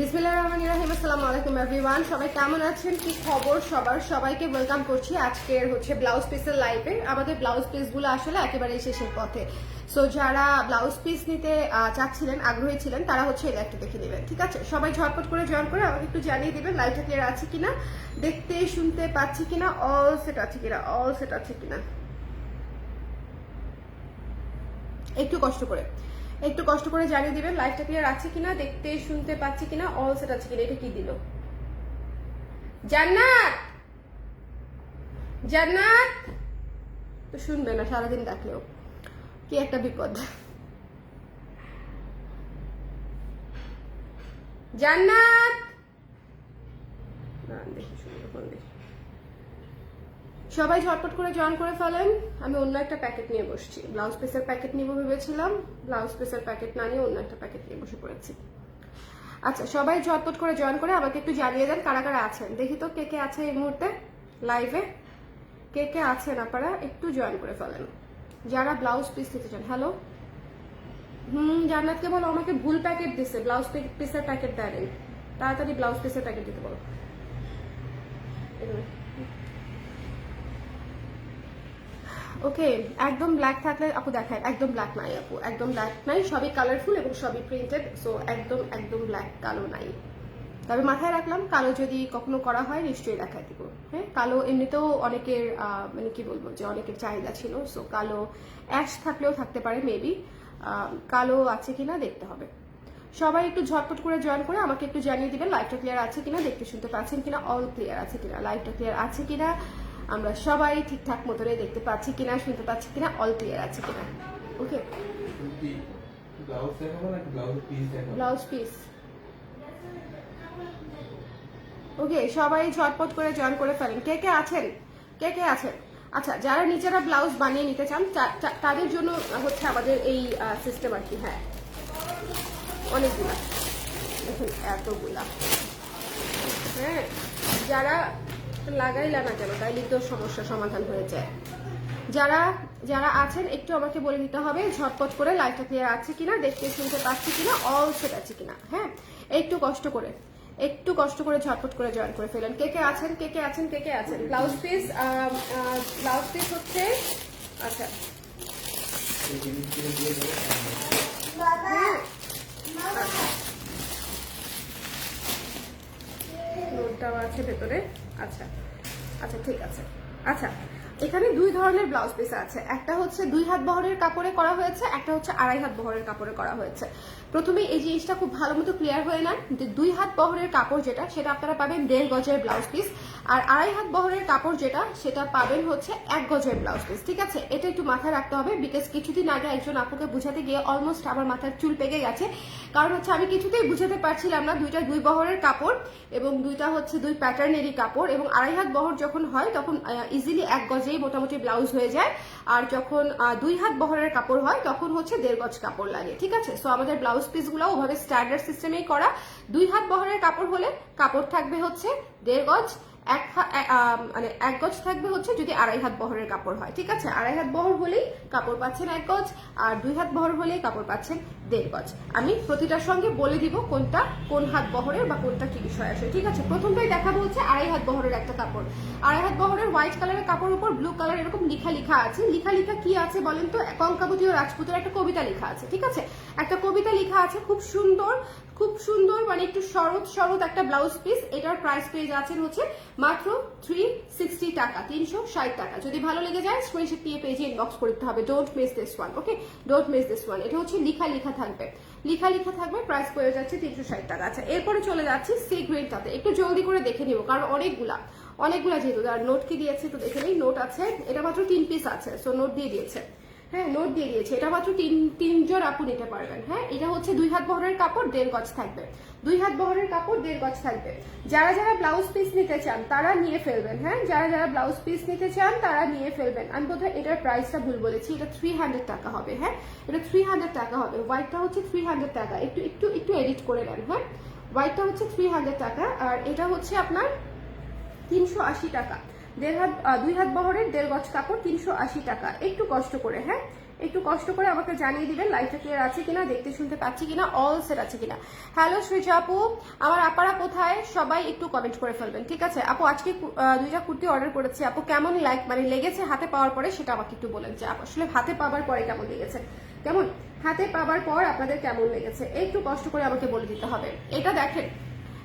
বিসমিল্লাহ রহমান রাহিম, আসসালামু আলাইকুম এভরিওয়ান সবাই কেমন আছেন? কি খবর সবার? সবাইকে ওয়েলকাম করছি আজকের হচ্ছে ব্লাউজ পিসের লাইভে আমাদের ব্লাউজ পিসগুলো আসলে একেবারে শেষের পথে। সো যারা ব্লাউজ পিস নিতে চাচ্ছিলেন, আগ্রহী ছিলেন, তারা হচ্ছে এই লাইভটা দেখে নেবেন, ঠিক আছে? সবাই ঝটপট করে জয়েন করে আমাকে একটু জানিয়ে দিবেন লাইভটা ক্লিয়ার আছে কিনা, দেখতে, শুনতে পাচ্ছি কিনা অল সেট আছে কিনা অল সেট আছে কিনা। একটু কষ্ট করে। একটু কষ্ট করে জানিয়ে দিবেন লাইফটা ক্লিয়ার আছে কিনা, দেখতে, শুনতে পাচ্ছি কিনা অল সেট আছে কিনা, এটা কি দিল? জান্নাত! জান্নাত! তো শুনবে না, সারাদিন ডাকলেও কি একটা বিপদ। জান্নাত! না, দেখি শুনবে দেখি। সবাই ঝটপট করে জয়েন করে ফেলেন। আমি অন্য একটা প্যাকেট নিয়ে বসছি। ব্লাউজ পিসের প্যাকেট নিব ভেবেছিলাম। ব্লাউজ পিসের প্যাকেট না নিয়ে অন্য একটা প্যাকেট নিয়ে বসে পড়েছি। আচ্ছা সবাই ঝটপট করে জয়েন করে আমাকে একটু জানিয়ে দেন কারা কারা আছেন। দেখি তো কে কে আছে এই মুহূর্তে লাইভে। কে কে আছেন আপনারা? একটু জয়েন করে ফেলেন। যারা ব্লাউজ পিস দিতে চান। হ্যালো? হুম জান্নাতকে বলো আমাকে ভুল প্যাকেট দিছে। ব্লাউজ পিসের প্যাকেট দেয়নি। তাড়াতাড়ি ব্লাউজ পিসের প্যাকেট দিতে বলো এগুলো। ওকে, একদম ব্ল্যাক থাকলে আপু দেখায়, একদম ব্ল্যাক নাই আপু, একদম ব্ল্যাক নাই, সবই কালারফুল এবং সবই প্রিন্টেড সো একদম একদম ব্ল্যাক কালো নাই। তবে মাথায় রাখলাম, কালো যদি কখনো করা হয়, নিশ্চয়ই দেখাই দিব। হ্যাঁ কালো এমনিতেও অনেকের মানে কি বলব যে অনেকের চাহিদা ছিল সো কালো অ্যাশ থাকলেও থাকতে পারে মেবি কালো আছে কিনা দেখতে হবে। সবাই একটু ঝটপট করে জয়েন করে আমাকে একটু জানিয়ে দিবেন লাইভটা ক্লিয়ার আছে কিনা, দেখতে শুনতে পাচ্ছেন কিনা অল ক্লিয়ার আছে কিনা লাইভটা ক্লিয়ার আছে কিনা আমরা সবাই ঠিকঠাক মতনে দেখতে পাচ্ছি কিনা শুনতে পাচ্ছি কিনা অল ক্লিয়ার আছে কিনা। ওকে ব্লাউজ পিস ওকে সবাই ঝটপট করে জয়েন করে ফেলেন। কে কে আছেন? কে কে আছেন? আচ্ছা যারা নিজেরা ব্লাউজ বানিয়ে নিতে চান তাদের জন্য হচ্ছে আমাদের এই সিস্টেম আর কি হ্যাঁ। অনেকগুলা। দেখুন এতগুলা। হ্যাঁ যারা লাগাইলা না কেন, তাইলে তো সমস্যার সমাধান হয়ে যায়। যারা যারা আছেন, একটু আমাকে বলে দিতে হবে, ঝটপট করে লাইটটা ক্লিয়ার আছে কিনা, দেখতে শুনতে পাচ্ছি কিনা অল সেট আছে কিনা হ্যাঁ? একটু কষ্ট করে, একটু কষ্ট করে ঝটপট করে জয়েন করে ফেলেন। কে কে আছেন, কে কে আছেন, কে কে আছেন? ব্লাউজ পিস ব্লাউজ পিস হচ্ছে আচ্ছা এই জিনিসগুলো দিয়ে দেবো হ্যাঁ আচ্ছা। নোটটাও আছে ভেতরে। আচ্ছা। আচ্ছা ঠিক আছে। আচ্ছা এখানে দুই ধরনের ব্লাউজ পিস আছে। একটা হচ্ছে দুই হাত বহরের কাপড়ে করা হয়েছে, একটা হচ্ছে আড়াই হাত বহরের কাপড়ে করা হয়েছে। প্রথমে এই জিনিসটা খুব ভালো মতো ক্লিয়ার হয়ে নেন যে দুই হাত বহরের কাপড় যেটা, সেটা আপনারা পাবেন দেড় গজের ব্লাউজ পিস। আর আড়াই হাত বহরের কাপড় যেটা, সেটা পাবেন হচ্ছে এক গজের ব্লাউজ পিস ঠিক আছে? এটা একটু মাথায় রাখতে হবে বিকজ কিছুদিন আগে একজন আপুকে বুঝাতে গিয়ে অলমোস্ট আমার মাথার চুল পেকে গেছে। কারণ হচ্ছে আমি কিছুতেই বুঝাতে পারছিলাম না দুইটা দুই বহরের কাপড় এবং দুইটা হচ্ছে দুই প্যাটার্নেরই কাপড় এবং আড়াই হাত বহর যখন হয় তখন ইজিলি এক গজেই মোটামুটি ব্লাউজ হয়ে যায়। আর যখন দুই হাত বহরের কাপড় হয় তখন হচ্ছে দেড় গজ কাপড় লাগে, ঠিক আছে? সো আমাদের ব্লাউজ পিসগুলো ওভাবে স্ট্যান্ডার্ড সিস্টেমেই করা। দুই হাত বহরের কাপড় হলে কাপড় থাকবে হচ্ছে দেড় গজ এক মানে এক গজ থাকবে হচ্ছে যদি আড়াই হাত বহরের কাপড় হয়, ঠিক আছে? আড়াই হাত বহর হলেই কাপড় পাচ্ছেন এক গজ, আর দুই হাত বহর হলেই কাপড় পাচ্ছেন দেড় গজ। আমি প্রতিটার সঙ্গে বলে দিব কোনটা কোন হাত বহরের বা কোনটা কি বিষয় আসে, ঠিক আছে? প্রথমটাই দেখাবো হচ্ছে আড়াই হাত বহরের একটা কাপড়। আড়াই হাত বহরের হোয়াইট কালারের কাপড় উপর ব্লু কালার এরকম লিখা লিখা আছে। লিখা লিখা কি আছে বলেন তো? কঙ্কাবতী ও রাজপুতের একটা কবিতা লেখা আছে, ঠিক আছে? একটা কবিতা লেখা আছে, খুব সুন্দর খুব সুন্দর মানে একটু শরৎ শরৎ একটা ব্লাউজ পিস এটার প্রাইস পেয়ে যাচ্ছেন হচ্ছে মাত্র থ্রি সিক্সটি টাকা, তিনশো ষাট টাকা। যদি ভালো লেগে যায় স্ক্রিনশট দিয়ে পেজে ইনবক্স করতে হবে। Don't miss this one okay don't miss this one এটা হচ্ছে লিখা লিখা থাকবে। লিখা লিখা থাকবে প্রাইস পড়ে যাচ্ছে তিনশো ষাট টাকা। আচ্ছা এরপরে চলে যাচ্ছি সি গ্রিনটাতে একটু জলদি করে দেখে নিব, কারণ অনেকগুলা অনেকগুলা যেহেতু, আর নোট কি দিয়েছে তো দেখে নেই। নোট আছে, এটা মাত্র তিন পিস আছে সো নোট দিয়ে দিয়েছে। হ্যাঁ নোট দিয়ে দিয়েছে। এটা মাত্র তিন, তিনজন আপু নিতে পারবেন হ্যাঁ? এটা হচ্ছে দুই হাত বহরের কাপড়, দেড় গজ থাকবে। দুই হাত বহরের কাপড়, দেড় গজ থাকবে। যারা যারা ব্লাউজ পিস নিতে চান, তারা নিয়ে ফেলবেন হ্যাঁ? যারা যারা ব্লাউজ পিস নিতে চান, তারা নিয়ে ফেলবেন। আমি বোধহয় এটার প্রাইসটা ভুল বলেছি। এটা থ্রি হান্ড্রেড টাকা হবে হ্যাঁ? এটা থ্রি হান্ড্রেড টাকা হবে। হোয়াইটটা হচ্ছে থ্রি হান্ড্রেড টাকা। একটু একটু একটু এডিট করে নেন হ্যাঁ? হোয়াইটটা হচ্ছে থ্রি হান্ড্রেড টাকা। আর এটা হচ্ছে আপনার তিনশো আশি টাকা। দেড় হাত দুই হাত বহরের দেড় গজ কাপড়, তিনশো আশি টাকা। একটু কষ্ট করে হ্যাঁ? একটু কষ্ট করে আমাকে জানিয়ে দিবেন লাইভটা ক্লিয়ার আছে কিনা, দেখতে শুনতে পাচ্ছি কিনা অল সেট আছে কিনা। হ্যালো সৃজা আপু, আমার আপারা কোথায়? সবাই একটু কমেন্ট করে ফেলবেন, ঠিক আছে? আপু, আজকে দুইটা কুর্তি অর্ডার করেছি। আপু, কেমন লাইক মানে লেগেছে হাতে পাওয়ার পরে? সেটা আমাকে একটু বলেন যে আসলে হাতে পাওয়ার পরে কেমন লেগেছে? কেমন? হাতে পাওয়ার পর আপনাদের কেমন লেগেছে? একটু কষ্ট করে আমাকে বলে দিতে হবে। এটা দেখেন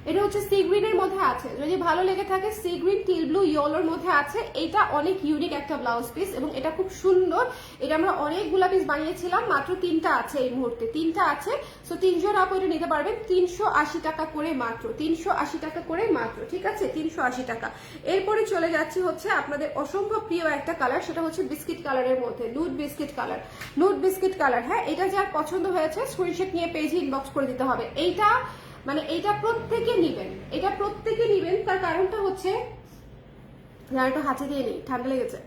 এটা হচ্ছে সি গ্রিনের মধ্যে আছে। যদি ভালো লেগে থাকে সি গ্রিন টিল ব্লু, ইয়েলোর মধ্যে আছে। এটা অনেক ইউনিক একটা ব্লাউজ পিস এবং এটা খুব সুন্দর। এটা আমরা অনেকগুলা পিস বানিয়েছিলাম, মাত্র তিনটা আছে এই মুহূর্তে। তিনটা আছে সো তিনজন আপু এটা নিতে পারবেন। তিনশো আশি টাকা করে মাত্র। তিনশো আশি টাকা করে মাত্র, ঠিক আছে? তিনশো আশি টাকা। এরপরে চলে যাচ্ছি হচ্ছে আপনাদের অসম্ভব প্রিয় একটা কালার সেটা হচ্ছে বিস্কিট কালারের মধ্যে nude biscuit colour nude biscuit colour হ্যাঁ? এটা যার পছন্দ হয়েছে স্ক্রিনশট নিয়ে পেজে ইনবক্স করে দিতে হবে। এইটা মানে এটা প্রত্যেকে নিবেন, এটা প্রত্যেকে নিবেন, তার কারণটা হচ্ছে, না, একটু হাতে দিয়ে নেই, ঠান্ডা লেগেছে।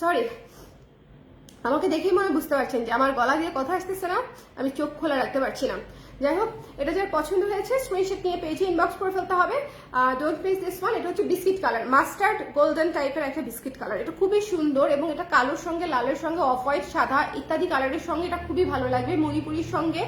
সরি আমাকে দেখেই মনে বুঝতে পারছেন যে আমার গলা দিয়ে কথা আসতেছে না, আমি চোখ খোলা রাখতে পারছি না। যাই হোক এটা যার পছন্দ হয়েছে স্ক্রিনশট নিয়ে পেজে ইনবক্স করে ফেলতে হবে। ডোন্ট মিস দিস ওয়ান এটা হচ্ছে বিস্কিট কালার মাস্টার্ড গোল্ডেন টাইপের একটা বিস্কিট কালার এটা খুবই সুন্দর এবং এটা কালোর সঙ্গে, লালের সঙ্গে অফ হোয়াইট সাদা ইত্যাদি কালারের সঙ্গে এটা খুবই ভালো লাগবে। মণিপুরির সঙ্গে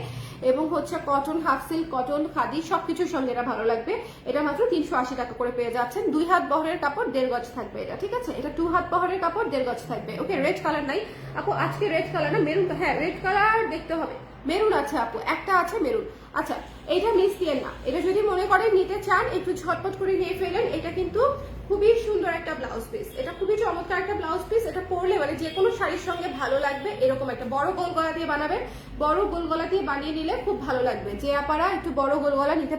এবং হচ্ছে cotton half silk cotton khadi সবকিছুর সঙ্গে এটা ভালো লাগবে। এটা মাত্র তিনশো আশি টাকা করে পেয়ে যাচ্ছেন। দুই হাত বহরের কাপড়, দেড় গজ থাকবে এটা, ঠিক আছে? এটা টু হাত বহরের কাপড়, দেড় গজ থাকবে। ওকে রেড কালার নাই। আপু, আজকে রেড কালার না মেরুন হ্যাঁ রেড কালার দেখতে হবে। মেরুন আছে আপু একটা আছে মেরুন। আচ্ছা এইটা মিস দিয়ে না। এটা যদি মনে করেন নিতে চান, একটু ঝটপট করে নিয়ে ফেলেন, এটা কিন্তু খুবই সুন্দর একটা ব্লাউজ পিস এটা খুবই চমৎকার একটা ব্লাউজ পিস এটা পরলে মানে যে কোনো শাড়ির সঙ্গে ভালো লাগবে, এরকম একটা বড় গোল গলা দিয়ে বানাবেন। বড় গোল গলা দিয়ে বানিয়ে নিলে খুব ভালো লাগবে। যে আপারা একটু বড় গোল গলা নিতে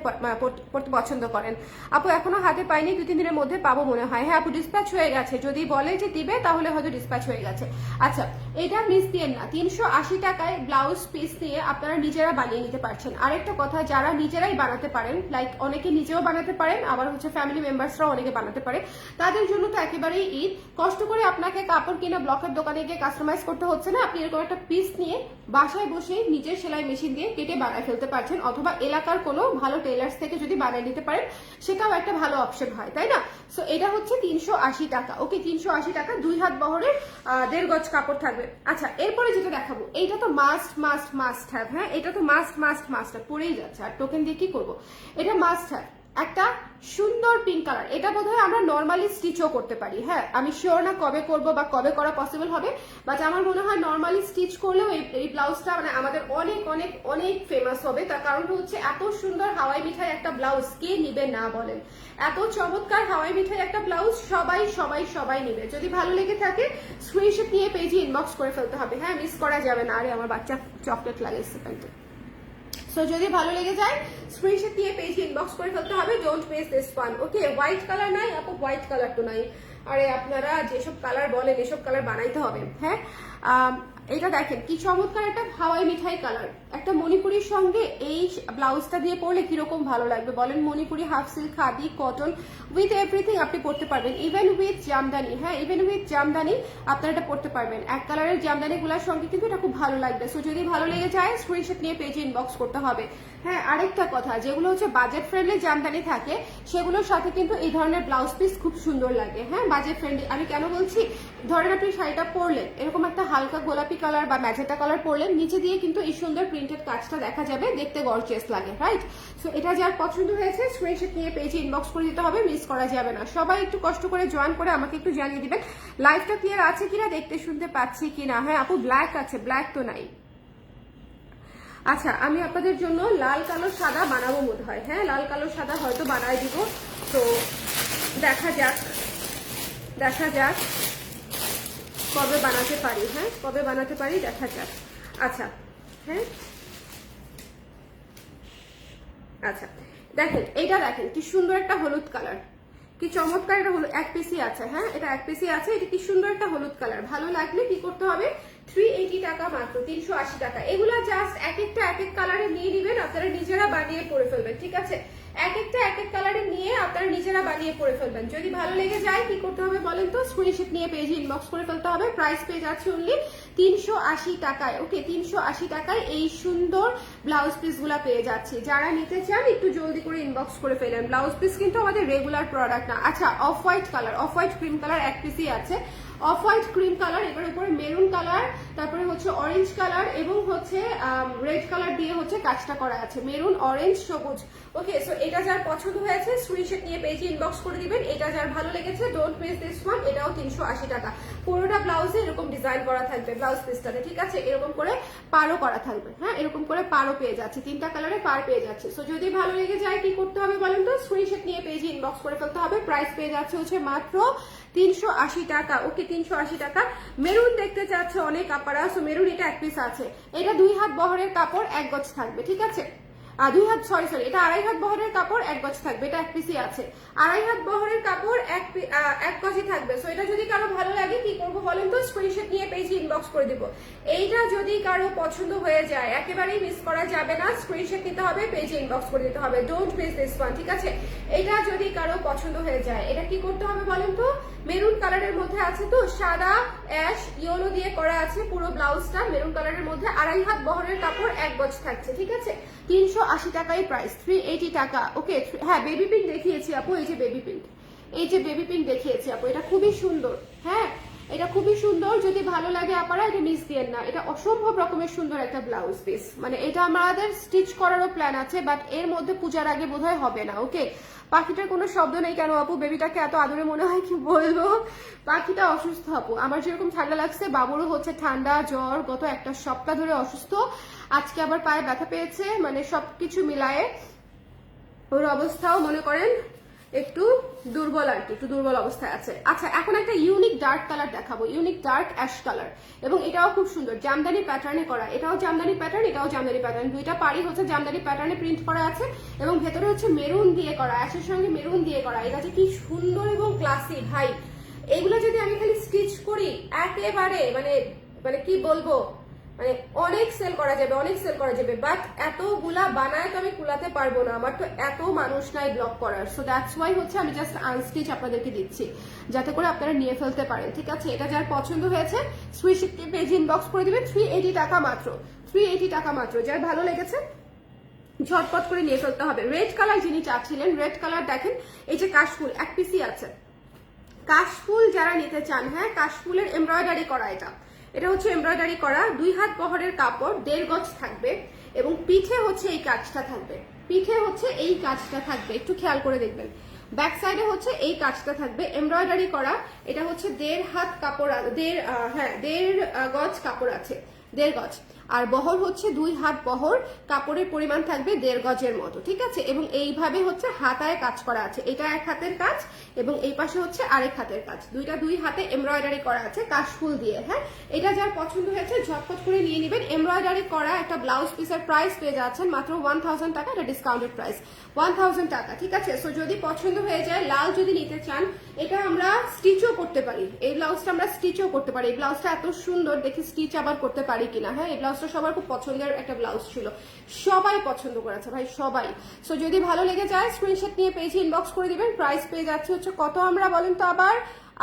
পড়তে পছন্দ করেন। আপু, এখনও হাতে পাইনি দু তিন দিনের মধ্যে পাবো মনে হয়। হ্যাঁ আপু ডিসপ্যাচ হয়ে গেছে। যদি বলে যে দিবে, তাহলে হয়তো ডিসপ্যাচ হয়ে গেছে। আচ্ছা এটা মিস দিয়ে না। তিনশো আশি টাকায় ব্লাউজ পিস নিয়ে আপনারা নিজেরা বানিয়ে নিতে পারছেন। আরেকটা কথা, যারা নিজেরাই বানাতে পারেন লাইক অনেকে নিজেও বানাতে পারেন, আবার হচ্ছে ফ্যামিলি মেম্বার্সরাও অনেকে বানাতে পারে, তাদের জন্য তো একেবারেই ঈদ। কষ্ট করে আপনাকে কাপড় কিনা ব্লকের দোকানে গিয়ে কাস্টমাইজ করতে হচ্ছে না। আপনি এরকম একটা পিস নিয়ে বাসায় বসে নিজের সেলাই মেশিন দিয়ে কেটে বানায় ফেলতে পারছেন, অথবা এলাকার কোনো ভালো টেলার্স থেকে যদি বানিয়ে নিতে পারেন, সেটাও একটা ভালো অপশন হয়, তাই না? সো এটা হচ্ছে তিনশো আশি টাকা। ওকে, তিনশো আশি টাকা, দুই হাত বহরের দেড় গজ কাপড় থাকবে। আচ্ছা এরপরে যেটা দেখাবো, এইটা তো মাস্ট মাস্ট মাস্ট হ্যাভ হ্যাঁ? এটা তো মাস্ট মাস্ট মাস্ট পড়েই যাচ্ছে। আর টোকেন দিয়ে কি করব? এটা মাস্ট হ্যাভ একটা সুন্দর পিঙ্ক কালার এটা বোধহয় আমরা নর্মালি স্টিচও করতে পারি। হ্যাঁ আমি শিওর না কবে করব বা কবে করা পসিবল হবে বাট আমার মনে হয় নর্মালি স্টিচ করলেও এই এই ব্লাউজটা মানে আমাদের অনেক অনেক অনেক ফেমাস হবে। তার কারণ হচ্ছে এত সুন্দর হাওয়াই মিঠাই একটা ব্লাউজ কে নিবে না বলেন? এত চমৎকার হাওয়াই মিঠাই একটা ব্লাউজ সবাই সবাই সবাই নিবে। যদি ভালো লেগে থাকে স্ক্রিনশট নিয়ে পেজে ইনবক্স করে ফেলতে হবে। হ্যাঁ মিস করা যাবে না। আরে, আমার বাচ্চা চকলেট লাগে প্যান্টে সো যদি ভালো লেগে যায় স্ক্রিনশট দিয়ে পেজ ইনবক্স করে ফেলতে হবে। Don't miss this one okay white colour নাই, আপু হোয়াইট কালার তো নাই। আরে, আপনারা যেসব কালার বলেন, এসব কালার বানাইতে হবে হ্যাঁ? এটা দেখেন, কি চমৎকার একটা হাওয়াই মিঠাই কালার একটা মণিপুরির সঙ্গে এই ব্লাউজটা দিয়ে পরলে কীরকম ভালো লাগবে বলেন? Manipuri half silk khadi cotton with everything আপনি পরতে পারবেন। ইভেন উইথ জামদানি হ্যাঁ ইভেন উইথ জামদানি আপনারা এটা পরতে পারবেন। এক কালারের জামদানি গুলার সঙ্গে কিন্তু এটা খুব ভালো লাগবে। সো যদি ভালো লেগে যায় স্ক্রিনশট নিয়ে পেজে ইনবক্স করতে হবে। হ্যাঁ আরেকটা কথা, যেগুলো হচ্ছে বাজেট ফ্রেন্ডলি জামদানি থাকে, সেগুলোর সাথে কিন্তু এই ধরনের ব্লাউজ পিস খুব সুন্দর লাগে। হ্যাঁ বাজেট ফ্রেন্ডলি আমি কেন বলছি? ধরেন আপনি শাড়িটা পরলেন, এরকম একটা হালকা গোলাপি কালার বা ম্যাজেটা কালার পরলেন, নিচে দিয়ে কিন্তু এই সুন্দর প্রিন্টেড কাজটা দেখা যাবে, দেখতে গর্জিয়াস লাগে রাইট সো এটা যার পছন্দ হয়েছে স্ক্রিনশট নিয়ে পেজে ইনবক্স করে দিতে হবে মিস করা যাবে না। সবাই একটু কষ্ট করে জয়েন করে আমাকে একটু জানিয়ে দিবেন লাইভটা ক্লিয়ার আছে কিনা, দেখতে শুনতে পাচ্ছি কিনা। হ্যাঁ আপু ব্ল্যাক আছে ব্ল্যাক তো নাই। আচ্ছা আমি আপনাদের জন্য লাল, কালো, সাদা বানাবো মনে হয়। হ্যাঁ লাল, কালো, সাদা হয়তো বানায় দিব। তো, দেখা যাক দেখা যাক কবে বানাতে পারি। হ্যাঁ কবে বানাতে পারি, দেখা যাক। আচ্ছা হ্যাঁ? আচ্ছা দেখেন এইটা দেখেন, কি সুন্দর একটা হলুদ কালার কি চমৎকার একটা হলুদ, এক পিসি আছে হ্যাঁ? এটা এক পিসি আছে, এটা কি সুন্দর একটা হলুদ কালার ভালো লাগলে কি করতে হবে? থ্রি এইটি টাকা মাত্র, তিনশো আশি টাকা। এগুলা জাস্ট এক একটা এক এক কালারে নিয়ে নিবেন, আপনারা নিজেরা বানিয়ে পরে ফেলবেন, ঠিক আছে? এক একটা এক এক কালারে নিয়ে আপনারা নিজেরা বানিয়ে পরে ফেলবেন। যদি ভালো লেগে যায়, কি করতে হবে বলেন তো? স্ক্রিনশট নিয়ে পেজে ইনবক্স করে ফেলতে হবে। প্রাইস পেজ আছে অনলি তিনশো আশি টাকায়, ওকে, তিনশো আশি টাকায় এই সুন্দর ব্লাউজ পিসগুলা পেয়ে যাচ্ছি। যারা নিতে চান, একটু জলদি করে ইনবক্স করে ফেলেন। ব্লাউজ পিস কিন্তু আমাদের রেগুলার প্রোডাক্ট না। আচ্ছা off white colour off white cream colour এক পিসই আছে। অফ হোয়াইট ক্রিম কালার এবার উপরে মেরুন কালার তারপরে হচ্ছে অরেঞ্জ কালার এবং হচ্ছে রেড কালার দিয়ে হচ্ছে কাজটা করা আছে। মেরুন অরেঞ্জ সবুজ। ওকে সো এটা যার পছন্দ হয়েছে স্ক্রিনশট নিয়ে পেজে ইনবক্স করে দিবেন। এটা যার ভালো লেগেছে ডোন্ট মিস দিস ওয়ান এটাও তিনশো আশি টাকা। পুরোটা ব্লাউজে এরকম ডিজাইন করা থাকবে ব্লাউজ পিসটাতে ঠিক আছে? এরকম করে পারও করা থাকবে হ্যাঁ? এরকম করে পারও পেয়ে যাচ্ছে, তিনটা কালারে পার পেয়ে যাচ্ছে। সো যদি ভালো লেগে যায়, কি করতে হবে বলেন তো? স্ক্রিনশট নিয়ে পেজে ইনবক্স করে ফেলতে হবে। প্রাইস পেয়ে যাচ্ছে হচ্ছে মাত্র তিনশো আশি টাকা। ওকে তিনশো আশি টাকা। মেরুন দেখতে চাচ্ছে অনেক আপারা সো মেরুন এটা এক পিস আছে। এটা দুই হাত বহরের কাপড়, এক গজ থাকবে, ঠিক আছে? দুই হাত সরি সরি এটা আড়াই হাত বহরের কাপড়, এক গজ থাকবে, এটা এক পিসই আছে। আড়াই হাত বহরের কাপড়, এক এক গজই থাকবে। সো এটা যদি কারও ভালো লাগে, কি করব বলেন তো? স্ক্রিনশট নিয়ে পেজে ইনবক্স করে দিব। এইটা যদি কারও পছন্দ হয়ে যায়, একেবারেই মিস করা যাবে না। স্ক্রিনশট নিতে হবে পেজে ইনবক্স করে দিতে হবে। ডোন্ট মিস দিস ওয়ান ঠিক আছে? এটা যদি কারও পছন্দ হয়ে যায়, এটা কি করতে হবে বলেন তো? মেরুন কালারের মধ্যে আছে তো? সাদা অ্যাশ ইয়েলো দিয়ে করা আছে পুরো ব্লাউজটা মেরুন কালারের মধ্যে আড়াই হাত বহরের কাপড়, এক গজ থাকছে, ঠিক আছে? তিনশো আশি টাকাই প্রাইস থ্রি এইটি টাকা। ওকে হ্যাঁ বেবি পিঙ্ক দেখিয়েছি আপু, এই যে বেবি পিঙ্ক এই যে বেবি পিঙ্ক দেখিয়েছি আপু, এটা খুবই সুন্দর হ্যাঁ? এটা খুবই সুন্দর, যদি ভালো লাগে আপনারা এটা মিস দিয়েন না। এটা অসম্ভব রকমের সুন্দর একটা ব্লাউজ পিস মানে এটা আমাদের স্টিচ করারও প্ল্যান আছে বাট এর মধ্যে পূজার আগে বোধহয় হবে না ওকে পাখিটার কোনো শব্দ নেই কেন আপু? বেবিটাকে এত আদরে মনে হয় কি বলব? পাখিটা অসুস্থ আপু। আমার যেরকম ঠান্ডা লাগছে, বাবুরও হচ্ছে ঠান্ডা, জ্বর, গত একটা সপ্তাহ ধরে অসুস্থ। আজকে আবার পায়ে ব্যথা পেয়েছে মানে সবকিছু মিলায়ে ওর অবস্থাও মনে করেন একটু দুর্বল আর কি, একটু দুর্বল অবস্থায় আছে। আচ্ছা এখন একটা ইউনিক ডার্ক কালার দেখাবো ইউনিক ডার্ক অ্যাশ কালার এবং এটাও খুব সুন্দর, জামদানি প্যাটার্নে করা। এটাও জামদানি প্যাটার্ন এটাও জামদানি প্যাটার্ন দুইটা পাড়ি হচ্ছে জামদানি প্যাটার্নে প্রিন্ট করা আছে এবং ভেতরে হচ্ছে মেরুন দিয়ে করা অ্যাশের সঙ্গে মেরুন দিয়ে করা। এটা যে কি সুন্দর এবং ক্লাসি ভাই। এগুলো যদি আমি খালি স্টিচ করি, একেবারে মানে মানে কি বলব? মানে অনেক সেল করা যাবে, অনেক সেল করা যাবে বাট এতগুলা বানায় তো আমি কুলাতে পারব না, আমার তো এত মানুষ নাই ব্লক করার। সো দ্যাটস ওয়াই হচ্ছে আমি জাস্ট আনস্টিচ আপনাদেরকে দিচ্ছি, যাতে করে আপনারা নিয়ে ফেলতে পারেন, ঠিক আছে? এটা যার পছন্দ হয়েছে সুইশ পেজ ইনবক্স করে দিবেন থ্রি এইটি টাকা মাত্র থ্রি এইটি টাকা মাত্র। যার ভালো লেগেছে, ঝটপট করে নিয়ে ফেলতে হবে। রেড কালার যিনি চাচ্ছিলেন রেড কালার দেখেন, এই যে কাশফুল, এক পিসি আছে। কাশফুল যারা নিতে চান হ্যাঁ কাশফুলের এমব্রয়ডারি করা এটা। এটা হচ্ছে এমব্রয়ডারি করা। দুই হাত বহরের কাপড়, দেড় গজ থাকবে এবং পিঠে হচ্ছে এই কাজটা থাকবে। পিঠে হচ্ছে এই কাজটা থাকবে। একটু খেয়াল করে দেখবেন। ব্যাক সাইডে হচ্ছে এই কাজটা থাকবে। এমব্রয়ডারি করা, এটা হচ্ছে দেড় হাত কাপড় দেড় হ্যাঁ দেড় গজ কাপড় আছে। দেড় গজ। আর বহর হচ্ছে দুই হাত বহর, কাপড়ের পরিমাণ থাকবে দেড় গজের মতো, ঠিক আছে? এবং এইভাবে হচ্ছে হাতায় কাজ করা আছে। এটা এক হাতের কাজ এবং এই পাশে হচ্ছে আরেক হাতের কাজ। দুইটা দুই হাতে এমব্রয়ডারি করা আছে কাশফুল দিয়ে হ্যাঁ? এটা যার পছন্দ হয়েছে, ঝটপট করে নিয়ে নেবেন। এমব্রয়ডারি করা একটা ব্লাউজ পিসের প্রাইস পেয়ে যাচ্ছেন মাত্র ওয়ান থাউজেন্ড টাকা, এটা ডিসকাউন্টেড প্রাইস ওয়ান থাউজেন্ড টাকা, ঠিক আছে? সো যদি পছন্দ হয়ে যায়, লাল যদি নিতে চান, এটা আমরা স্টিচও করতে পারি। এই ব্লাউজটা আমরা স্টিচও করতে পারি। এই ব্লাউজটা এত সুন্দর, দেখি স্টিচ আবার করতে পারি কিনা হ্যাঁ? এই ব্লাউজটা সবার খুব পছন্দের একটা ব্লাউজ ছিল। সবাই পছন্দ করেছে ভাই, সবাই। সো যদি ভালো লেগে যায় স্ক্রিনশট নিয়ে পেজে ইনবক্স করে দিবেন। প্রাইস পেয়ে যাচ্ছে হচ্ছে কত আমরা বলেন তো আবার?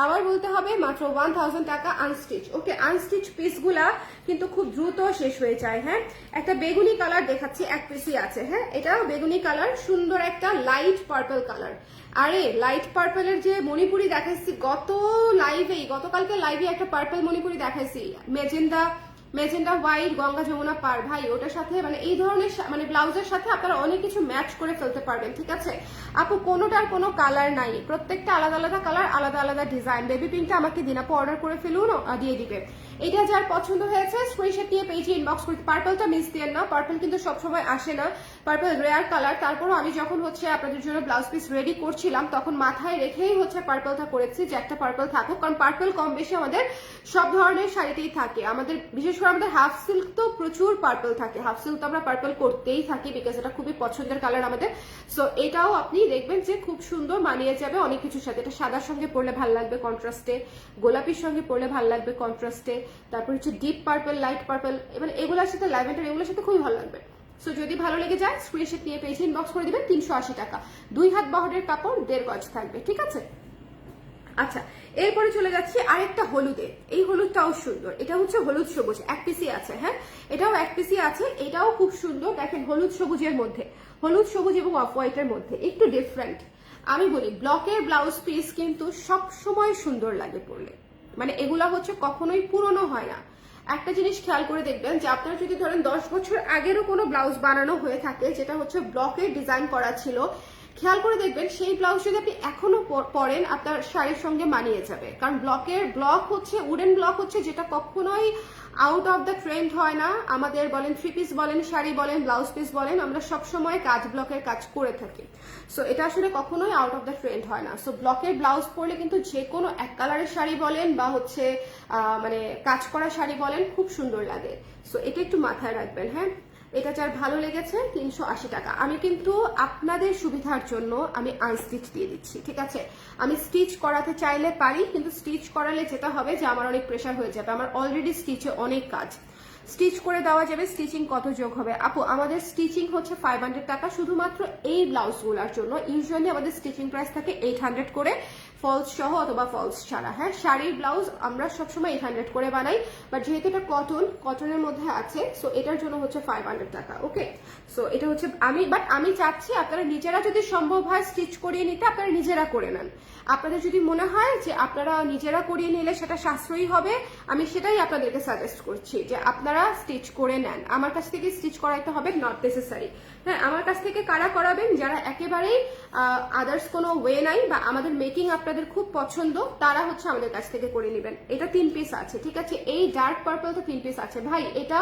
আবার বলতে হবে মাত্র ওয়ান থাউজেন্ড টাকা আনস্টিচ ওকে আনস্টিচ পিসগুলা কিন্তু খুব দ্রুত শেষ হয়ে যায় হ্যাঁ? একটা বেগুনি কালার দেখাচ্ছি, এক পিসই আছে হ্যাঁ? এটা বেগুনি কালার সুন্দর একটা লাইট পার্পল কালার আরে লাইট পার্পলের যে মণিপুরি দেখাইছি, গত লাইভেই গতকালকে লাইভে একটা পার্পল মণিপুরি দেখাইছি। Magenta magenta white, Ganga Jamuna পার, ভাই, ওটার সাথে মানে এই ধরনের মানে ব্লাউজের সাথে আপনারা অনেক কিছু ম্যাচ করে ফেলতে পারবেন, ঠিক আছে? আপু, কোনোটার কোনো কালার নাই। প্রত্যেকটা আলাদা আলাদা কালার, আলাদা আলাদা ডিজাইন। বেবি পিঙ্কটা আমাকে দিন আপু, অর্ডার করে ফেলুন দিয়ে দিবে। এটা যার পছন্দ হয়েছে স্ক্রিনশট নিয়ে পেজে ইনবক্স করতে পার্পলটা মিস দিয়ে না পার্পল কিন্তু সবসময় আসে না। পার্পল রেয়ার কালার তারপরও আমি যখন হচ্ছে আপনাদের জন্য ব্লাউজ পিস রেডি করছিলাম, তখন মাথায় রেখেই হচ্ছে পার্পলটা করেছি যে একটা পার্পল থাকুক। কারণ পার্পল কম বেশি আমাদের সব ধরনের শাড়িতেই থাকে। আমাদের, বিশেষ করে আমাদের হাফ সিল্ক তো প্রচুর পার্পল থাকে। হাফ সিল্ক তো আমরা পার্পল করতেই থাকি বিকজ এটা খুবই পছন্দের কালার আমাদের। সো এটাও আপনি দেখবেন যে খুব সুন্দর মানিয়ে যাবে অনেক কিছুর সাথে। এটা সাদার সঙ্গে পরলে ভালো লাগবে কন্ট্রাস্টে গোলাপির সঙ্গে পরলে ভালো লাগবে কন্ট্রাস্টে তারপর হচ্ছে ডিপ পার্পল লাইট পার্পল এবার এগুলোর সাথে ল্যাভেন্ডার এগুলোর সাথে খুবই ভালো লাগবে। সো যদি ভালো লেগে যায় স্ক্রিনশট নিয়ে পেজে ইনবক্স করে দিবেন, তিনশো আশি টাকা। দুই হাত বহরের কাপড়, দেড় গজ থাকবে, ঠিক আছে? আচ্ছা এরপরে চলে যাচ্ছি আরেকটা হলুদে। এই হলুদটাও সুন্দর। এটা হচ্ছে হলুদ সবুজ, এক পিসি আছে হ্যাঁ? এটাও এক পিসি আছে, এটাও খুব সুন্দর। দেখেন, হলুদ সবুজের মধ্যে। হলুদ সবুজ এবং অফ হোয়াইটের মধ্যে, একটু ডিফারেন্ট আমি বলি ব্লকের ব্লাউজ পিস কিন্তু সব সময় সুন্দর লাগে পরলে। মানে এগুলা হচ্ছে কখনোই পুরনো হয় না। একটা জিনিস খেয়াল করে দেখবেন যে আপনারা যদি ধরেন দশ বছর আগেরও কোনো ব্লাউজ বানানো হয়ে থাকে, যেটা হচ্ছে ব্লকের ডিজাইন করা ছিল, খেয়াল করে দেখবেন সেই ব্লাউজ যদি আপনি এখনও পরেন, আপনার শাড়ির সঙ্গে মানিয়ে যাবে। কারণ ব্লকের ব্লক হচ্ছে, উডেন ব্লক হচ্ছে, যেটা কখনোই আউট অফ দ্য ট্রেন্ড হয় না। আমাদের বলেন থ্রি পিস বলেন, শাড়ি বলেন ব্লাউজ পিস বলেন, আমরা সবসময় কাজ ব্লকের কাজ করে থাকি। সো এটা আসলে কখনোই আউট অফ দ্য ট্রেন্ড হয় না। সো ব্লকের ব্লাউজ পরলে কিন্তু যে কোনো এক কালারের শাড়ি বলেন বা হচ্ছে মানে কাজ করা শাড়ি বলেন, খুব সুন্দর লাগে। সো এটা একটু মাথায় রাখবেন হ্যাঁ? এটা যার ভালো লেগেছে তিনশো আশি টাকা। আমি কিন্তু আপনাদের সুবিধার জন্য আমি আনস্টিচ দিয়ে দিচ্ছি, ঠিক আছে? আমি স্টিচ করাতে চাইলে পারি, কিন্তু স্টিচ করালে যেটা হবে যে আমার অনেক প্রেশার হয়ে যাবে। আমার অলরেডি স্টিচে অনেক কাজ। স্টিচ করে দেওয়া যাবে স্টিচিং কত যোগ হবে? আপু, আমাদের স্টিচিং হচ্ছে ফাইভ হান্ড্রেড টাকা, শুধুমাত্র এই ব্লাউজগুলোর জন্য। ইউজুয়ালি আমাদের স্টিচিং প্রাইস থাকে এইট হান্ড্রেড করে। ফলস সহ অথবা ফলস ছাড়া। হ্যাঁ শাড়ির ব্লাউজ আমরা সবসময় এইট হান্ড্রেড করে বানাই বাট যেহেতু এটা কটন কটনের মধ্যে আছে সো এটার জন্য হচ্ছে ফাইভ হান্ড্রেড টাকা ওকে সো এটা হচ্ছে আমি বাট আমি চাচ্ছি আপনারা নিজেরা যদি সম্ভব হয় স্টিচ করিয়ে নিতে, আপনারা নিজেরা করে নেন। আপনাদের যদি মনে হয় যে আপনারা নিজেরা করিয়ে নিলে সেটা সাশ্রয়ী হবে, আমি সেটাই আপনাদেরকে সাজেস্ট করছি যে আপনারা স্টিচ করে নেন। আমার কাছ থেকে স্টিচ করাইতে হবে নট নেসেসারি হ্যাঁ আমার কাছ থেকে কারা করাবেন, যারা একেবারেই আদার্স কোনো ওয়ে নাই বা আমাদের মেকিং আপনাদের খুব পছন্দ, তারা হচ্ছে আমাদের কাছ থেকে করে নেবেন। এটা তিন পিস আছে, ঠিক আছে? এই ডার্ক পার্পল তো তিন পিস আছে। ভাই, এটা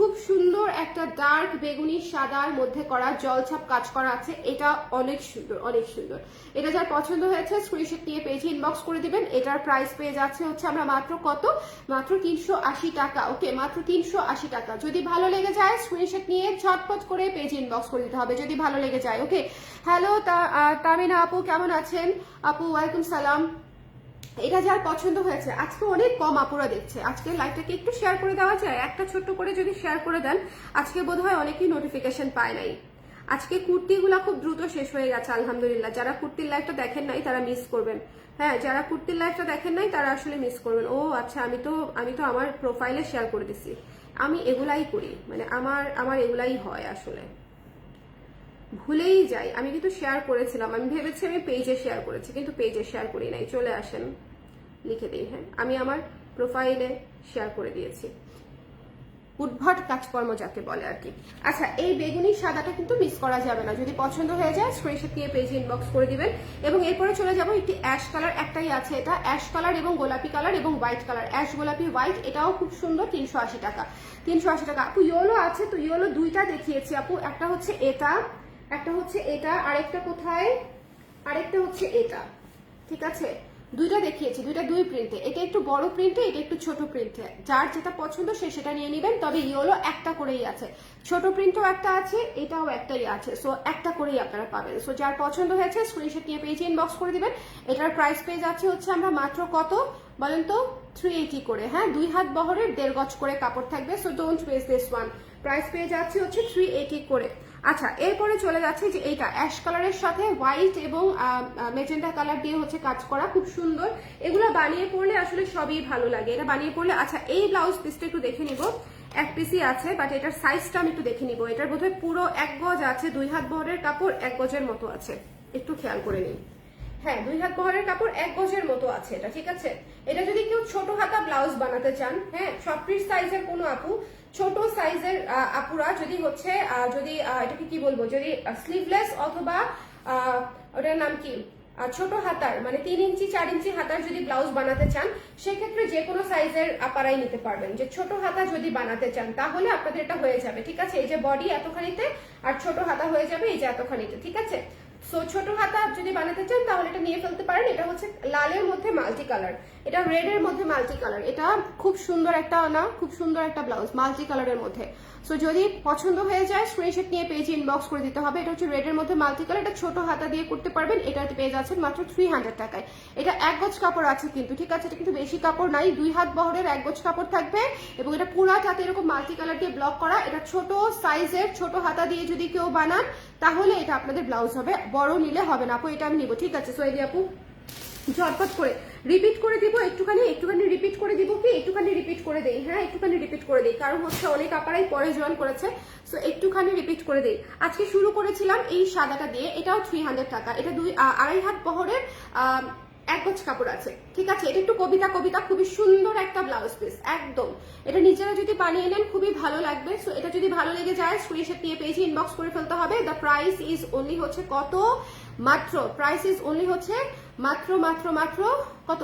খুব সুন্দর একটা ডার্ক বেগুনি সাদার মধ্যে করা জলছাপ কাজ করা আছে। এটা অনেক সুন্দর অনেক সুন্দর। এটা যার পছন্দ হয়েছে স্ক্রিনশট নিয়ে পেজে ইনবক্স করে দিবেন। এটার প্রাইস পেয়ে যাচ্ছে হচ্ছে আমরা মাত্র কত? মাত্র তিনশো আশি টাকা। ওকে মাত্র তিনশো আশি টাকা। যদি ভালো লেগে যায় স্ক্রিনশট নিয়ে ছটপট করে পেজে ইনবক্স করে দিতে হবে, যদি ভালো লেগে যায়। ওকে হ্যালো তামিনা আপু, কেমন আছেন? আপু, ওয়ালাইকুম সালাম। এটা যার পছন্দ হয়েছে। আজকে অনেক কম আপুরা দেখছে। আজকে লাইভটাকে একটু শেয়ার করে দেওয়া যায়। একটা ছোট্ট করে যদি শেয়ার করে দেন, আজকে বোধহয় অনেকেই নোটিফিকেশন পায় নাই। আজকে কুর্তিগুলো খুব দ্রুত শেষ হয়ে গেছে, আলহামদুলিল্লাহ। যারা কুর্তির লাইভটা দেখেন নাই, তারা মিস করবেন। হ্যাঁ যারা কুর্তির লাইভটা দেখেন নাই, তারা আসলে মিস করবেন। ও আচ্ছা আমি তো আমি তো আমার প্রোফাইলে শেয়ার করে দিছি। আমি এগুলাই করি। মানে আমার আমার এগুলাই হয় আসলে। ভুলেই যাই। আমি কিন্তু শেয়ার করেছিলাম। আমি ভেবেছি আমি পেজে শেয়ার করেছি, কিন্তু পেজে শেয়ার করি নাই। চলে আসেন। লিখে দিই হ্যাঁ? আমি আমার প্রোফাইলে শেয়ার করে দিয়েছি। উদ্ভট কাজকর্ম যাকে বলে আর কি। আচ্ছা এই বেগুনি সাদাটা কিন্তু মিস করা যাবে না। যদি পছন্দ হয়ে যায় স্ক্রিনশট নিয়ে পেজে ইনবক্স করে দিবেন। এবং এরপরে চলে যাব, একটি অ্যাশ কালার একটাই আছে এটা। অ্যাশ কালার এবং গোলাপি কালার এবং হোয়াইট কালার অ্যাশ গোলাপি হোয়াইট এটাও খুব সুন্দর, তিনশো আশি টাকা। তিনশো আশি টাকা। আপু ইয়োলো আছে, তো ইয়োলো দুইটা দেখিয়েছি আপু। একটা হচ্ছে এটা, একটা হচ্ছে এটা, আরেকটা কোথায়? আরেকটা হচ্ছে এটা। ঠিক আছে? দুইটা দেখিয়েছি, দুইটা দুই প্রিন্টে এটা একটু বড় প্রিন্টে এটা একটু ছোট প্রিন্টে যার যেটা পছন্দ সে সেটা নিয়ে নেবেন, তবে ইয়েলো একটা করেই আছে। ছোট প্রিন্টও একটা আছে, এটাও একটাই আছে। সো একটা করেই আপনারা পাবেন। সো যার পছন্দ হয়েছে স্ক্রিনশট নিয়ে পেজে ইনবক্স করে দিবেন। এটার প্রাইস পেয়ে যাচ্ছে হচ্ছে আমরা মাত্র কত? বলেন তো থ্রি এইটি করে। হ্যাঁ দুই হাত বহরের দেড় গজ করে কাপড় থাকবে। So don't waste this one price পেয়ে যাচ্ছে হচ্ছে থ্রি এইটি করে। আচ্ছা এরপরে চলে যাচ্ছে যে এইটা অ্যাশ কালারের সাথে হোয়াইট এবং মেজেন্টা কালার দিয়ে হচ্ছে কাজ করা, খুব সুন্দর। এগুলো বানিয়ে পড়লে আসলে সবই ভালো লাগে। এটা বানিয়ে পড়লে আচ্ছা এই ব্লাউজ পিসটা একটু দেখে নিব। এক পিসই আছে বাট এটার সাইজটা আমি একটু দেখে নিব। এটার বোধহয় পুরো এক গজ আছে, দুই হাত বহরের কাপড় এক গজের মতো আছে। একটু খেয়াল করে নিই হ্যাঁ দুই হাত বহরের কাপড় এক গজের মতো আছে এটা, ঠিক আছে? এটা যদি কেউ ছোট হাতা ব্লাউজ বানাতে চান হ্যাঁ সব পিস সাইজের কোনো আপু ছোট সাইজের আপুরা যদি হচ্ছে যদি এটাকে কি বলব, যদি স্লিভলেস অথবা ওটার নাম কি? ছোট হাতার মানে তিন ইঞ্চি, চার ইঞ্চি হাতার যদি ব্লাউজ বানাতে চান, সেক্ষেত্রে যে কোনো সাইজের আপারাই নিতে পারবেন। যে ছোট হাতা যদি বানাতে চান, তাহলে আপনাদের এটা হয়ে যাবে, ঠিক আছে? এই যে বডি এতখানিতে, আর ছোট হাতা হয়ে যাবে এই যে এতখানিতে, ঠিক আছে? সো ছোট হাতা যদি বানাতে চান, তাহলে এটা নিয়ে ফেলতে পারেন। এটা হচ্ছে লালের মধ্যে মাল্টি কালার এটা রেড এর মধ্যে মাল্টি কালার এটা খুব সুন্দর একটা না, খুব সুন্দর একটা ব্লাউজ মাল্টি কালারের মধ্যে। সো যদি পছন্দ হয়ে যায় স্ক্রিনশট নিয়ে পেজে ইনবক্স করে দিতে হবে। এটা হচ্ছে রেড এর মধ্যে মাল্টি কালার এটা ছোট হাতা দিয়ে করতে পারবেন। এটা পেয়ে যাচ্ছেন মাত্র থ্রি হান্ড্রেড টাকায়। এটা এক গজ কাপড় আছে কিন্তু, ঠিক আছে? এটা কিন্তু বেশি কাপড় নাই। দুই হাত বহরের এক গজ কাপড় থাকবে এবং এটা পুরাটাতে এরকম মাল্টি কালার দিয়ে ব্লক করা। এটা ছোট সাইজের ছোট হাতা দিয়ে যদি কেউ বানান, তাহলে এটা আপনাদের ব্লাউজ হবে। বড় নিলে হবে না। আপু, এটা আমি নিবো, ঠিক আছে? সোয়েদি আপু, ঝটপট করে রিপিট করে দিব একটুখানি একটুখানি রিপিট করে দিব কি? একটুখানি রিপিট করে দেই হ্যাঁ? একটুখানি রিপিট করে দেই। কারণ হচ্ছে অনেক আপারাই পরে জয়েন করেছে সো একটুখানি রিপিট করে দেই। আজকে শুরু করেছিলাম এই সাদাটা দিয়ে, এটাও থ্রি হান্ড্রেড টাকা। এটা দুই আড়াই হাত বহরের এক গজ কাপড় আছে। ঠিক আছে? এটা একটু কবিতা কবিতা, খুবই সুন্দর একটা ব্লাউজ পিস একদম। এটা নিজেরা যদি বানিয়ে নেন, খুবই ভালো লাগবে। সো এটা যদি ভালো লেগে যায় স্ক্রিনশট নিয়ে পেজে ইনবক্স করে ফেলতে হবে। দ্য প্রাইস ইজ অনলি হচ্ছে কত? মাত্র প্রাইস ইজ অনলি হচ্ছে মাত্র মাত্র মাত্র কত?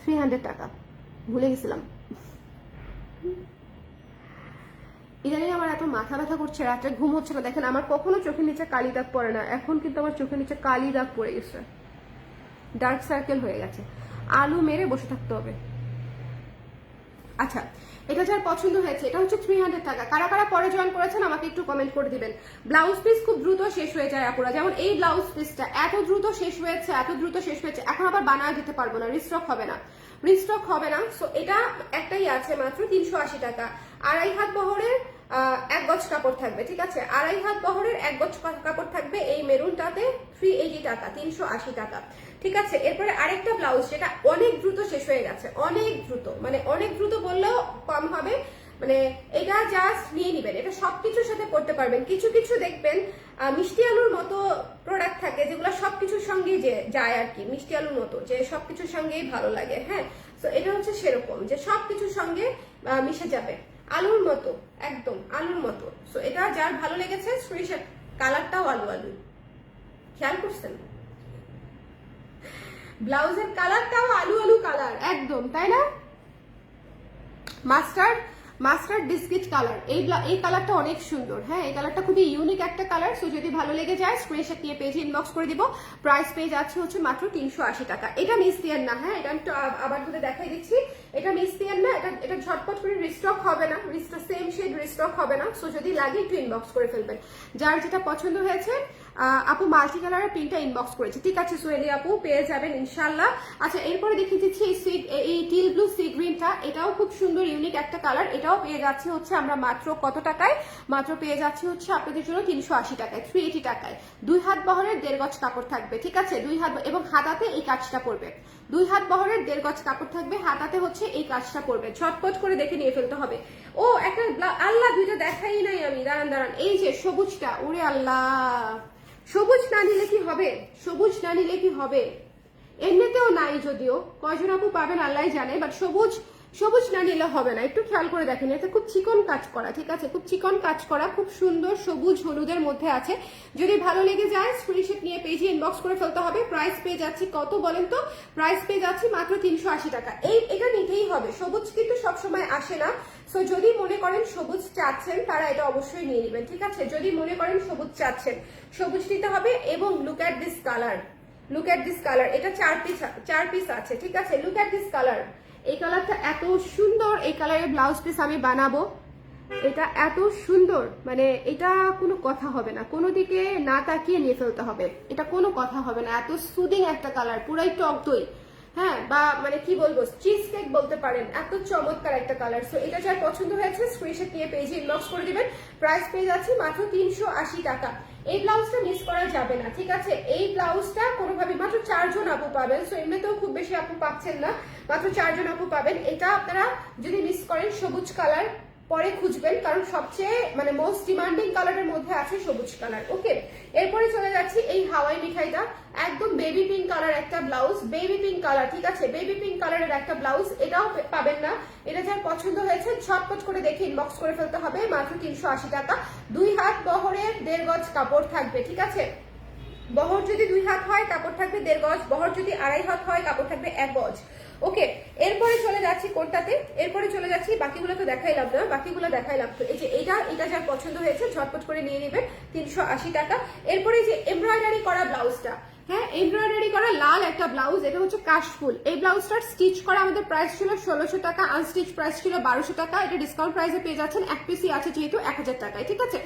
থ্রি হান্ড্রেড টাকা। ভুলে গেছিলাম। ইদানিং আমার এত মাথা ব্যথা করছে রাত্রে ঘুম হচ্ছে না। দেখেন, আমার কখনো চোখের নিচে কালি দাগ পড়ে না। এখন কিন্তু আমার চোখের নিচে কালি দাগ পড়ে গেছে। ডার্ক সার্কেল হয়ে গেছে। আলু মেরে বসে থাকতে হবে। আচ্ছা এটা যার পছন্দ হয়েছে, এটা হচ্ছে থ্রি হান্ড্রেড টাকা। কারা কারা পরে জয়েন করেছেন আমাকে একটু কমেন্ট করে দিবেন। ব্লাউজ পিস খুব দ্রুত শেষ হয়ে যায় আপুরা। যেমন এই ব্লাউজ পিসটা এত দ্রুত শেষ হয়েছে, এত দ্রুত শেষ হয়েছে, এখন আবার বানায় দিতে পারব না রিস্টক হবে না। রিস্টক হবে না। সো এটা একটাই আছে মাত্র তিনশো আশি টাকা। আড়াই হাত বহরের এক গজ কাপড় থাকবে, ঠিক আছে? আড়াই হাত বহরের এক গজ কাপড় থাকবে এই মেরুনটাতে থ্রি এইটি টাকা, তিনশো আশি টাকা, ঠিক আছে? এরপরে আরেকটা ব্লাউজ যেটা অনেক দ্রুত শেষ হয়ে গেছে, অনেক দ্রুত মানে অনেক দ্রুত বললেও কম হবে মানে এটা জাস্ট নিয়ে নিবেন, এটা সবকিছুর সাথে করতে পারবেন। কিছু কিছু দেখবেন মিষ্টি আলুর মতো প্রোডাক্ট থাকে যেগুলো সবকিছুর সঙ্গে যে যায় আর কি, মিষ্টি আলুর মতো, যে সবকিছুর সঙ্গেই ভালো লাগে হ্যাঁ? তো এটা হচ্ছে সেরকম, যে সবকিছুর সঙ্গে মিশে যাবে। আলুর মতো, একদম আলুর মতো। সো এটা যার ভালো লেগেছে, সরিষার কালারটাও আলু আলু। খেয়াল করছেন? ব্লাউজের কালারটাও আলু আলু কালার একদম, তাই না? Mustard mustard biscuit colour. এই এই কালারটা অনেক সুন্দর হ্যাঁ? এই কালারটা খুবই ইউনিক একটা কালার সো যদি ভালো লেগে যায় স্ক্রিনশট নিয়ে পেজে ইনবক্স করে দিব। প্রাইস পেজ আছে হচ্ছে মাত্র তিনশো আশি টাকা। এটা মিস্তিয়ান না হ্যাঁ? এটা একটু আবার ধরে দেখাই দিচ্ছি। এটা মিস্তিয়ান না, এটা এটা ঝটপট করে রিস্টক হবে না। সেম শেড রিস্টক হবে না সো যদি লাগে একটু ইনবক্স করে ফেলবেন। যার যেটা পছন্দ হয়েছে আপু মাল্টি কালারের প্রিন্টটা ইনবক্স করেছে। ঠিক আছে সোয়েলি আপু, পেয়ে যাবেন ইনশাল্লাহ আচ্ছা এরপরে দেখিয়ে দিচ্ছি এই এই টিল ব্লু সি গ্রিনটা এটাও খুব সুন্দর ইউনিক একটা কালার এটাও পেয়ে যাচ্ছে হচ্ছে আমরা মাত্র কত টাকায়? মাত্র পেয়ে যাচ্ছি হচ্ছে আপনাদের জন্য তিনশো আশি টাকায় থ্রি এইটি টাকায়। দুই হাত বহরের দেড় গজ কাপড় থাকবে, ঠিক আছে? দুই হাত এবং হাতাতে এই কাজটা পড়বে দুই হাত বহরের দেড় গজ কাপড় থাকবে, হাতাতে হচ্ছে এই কাজটা পড়বে ঝটপট করে দেখে নিয়ে ফেলতে হবে। ও, একটা আল্লাহ, দুইটা দেখাই নাই আমি। দাঁড়ান দাঁড়ান। এই যে সবুজটা, ওরে আল্লাহ! সবুজ না নিলে কি হবে? সবুজ না নিলে কি হবে? এমনিতেও নাই যদিও। কয়জন আপু পাবেন আল্লাহ জানে বাট সবুজ সবুজ না নিলে হবে না। একটু খেয়াল করে দেখেন এটা খুব চিকন কাজ করা, ঠিক আছে? খুব চিকন কাজ করা, খুব সুন্দর সবুজ হলুদের মধ্যে আছে। যদি ভালো লেগে যায় স্ক্রিনশট নিয়ে পেজে ইনবক্স করে ফেলতে হবে। প্রাইস পেয়ে যাচ্ছি কত বলেন তো? প্রাইস পেয়ে যাচ্ছি মাত্র তিনশো আশি টাকা। এই, এটা নিতেই হবে। সবুজ কিন্তু সবসময় আসে না। সো যদি মনে করেন সবুজ চাচ্ছেন, তারা এটা অবশ্যই নিয়ে নেবেন, ঠিক আছে? যদি মনে করেন সবুজ চাচ্ছেন, সবুজ নিতে হবে এবং look at this colour look at this colour এটা চার পিস চার পিস আছে, ঠিক আছে? লুক অ্যাট দিস কালার এই কালারটা এত সুন্দর, এই কালারের ব্লাউজ পিস আমি বানাবো। এটা এত সুন্দর মানে এটা কোনো কথা হবে না। কোনো দিকে না তাকিয়ে নিয়ে ফেলতে হবে। এটা কোনো কথা হবে না। এত সুদিং একটা কালার পুরাই টক দই। হ্যাঁ বা মানে কি বলব চিজ কেক বলতে পারেন, এত চমৎকার একটা কালার সো এটা যার পছন্দ হয়েছে স্ক্রিনশট নিয়ে পেজে ইনবক্স করে দিবেন। প্রাইস পেয়ে যাচ্ছে মাত্র তিনশো আশি টাকা। এই ব্লাউজটা মিস করা যাবে না, ঠিক আছে? এই ব্লাউজটা মাত্র চারজন আপু পাবেন সো এমনিতেও খুব বেশি আপু পাচ্ছেন না, মাত্র চারজন আপু পাবেন। এটা আপনারা যদি মিস করেন, সবুজ কালার পরে খুঁজবেন, কারণ সবচেয়ে মানে মোস্ট ডিমান্ডিং কালারের মধ্যে আছে সবুজ কালার ওকে এরপরে চলে যাচ্ছি এই হাওয়াই মিঠাইটা, একদম বেবি পিঙ্ক কালার একটা ব্লাউজ বেবি পিঙ্ক কালার ঠিক আছে? বেবি পিঙ্ক কালারের একটা ব্লাউজ এটাও পাবেন না। এটা যার পছন্দ হয়েছে, ছটপট করে দেখে ইনবক্স করে ফেলতে হবে, মাত্র তিনশো আশি টাকা। দুই হাত বহরের দেড় গজ কাপড় থাকবে, ঠিক আছে? বহর যদি দুই হাত হয়, কাপড় থাকবে দেড় গজ। বহর যদি আড়াই হাত হয়, কাপড় থাকবে এক গজ। ওকে, এরপরে চলে যাচ্ছি কোনটাতে? এরপরে চলে যাচ্ছি, বাকিগুলো তো দেখাইলাম না, বাকিগুলো দেখাইলাম। তো এই যে এটা এটা যার পছন্দ হয়েছে, ঝটপট করে নিয়ে নেবেন, তিনশো আশি টাকা। এরপরে যে এমব্রয়ডারি করা ব্লাউজটা হ্যাঁ এমব্রয়ডারি করা লাল একটা ব্লাউজ, এটা হচ্ছে কাশফুল এই ব্লাউজটার স্টিচ করা আমাদের প্রাইস ছিল ষোলোশো টাকা আনস্টিচ প্রাইস ছিল বারোশো টাকা। এটা ডিসকাউন্ট প্রাইসে পেয়ে যাচ্ছেন, এক পিসি আছে যেহেতু এক হাজার টাকায়, ঠিক আছে?